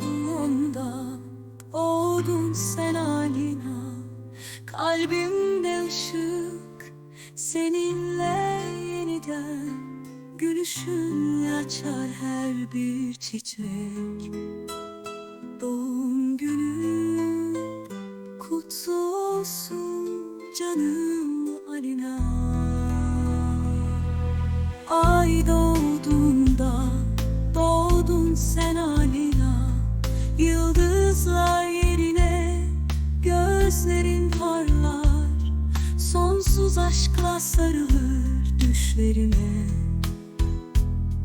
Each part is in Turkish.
Burnunda Doğdun sen Alina. Kalbimde ışık Seninle yeniden Gülüşün açar her bir çiçek. Doğum günün kutlu canım Alina. Ay sonsuz aşkla sarılır düşlerime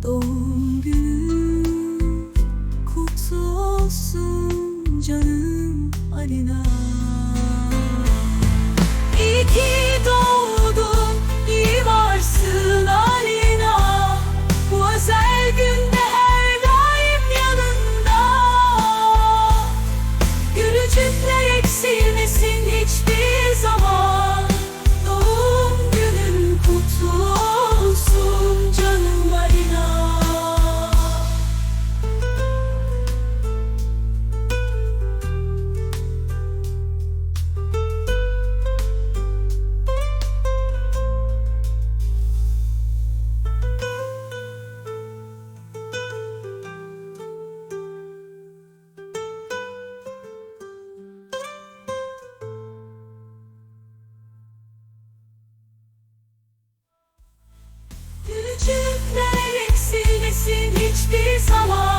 Doğum günü kutlu olsun canım Alina. İyi ki doğdun, iyi varsın Alina. Bu özel günde her daim yanında. Gülücükler eksilmesin hiçbir Bilemezsin hiçbir zaman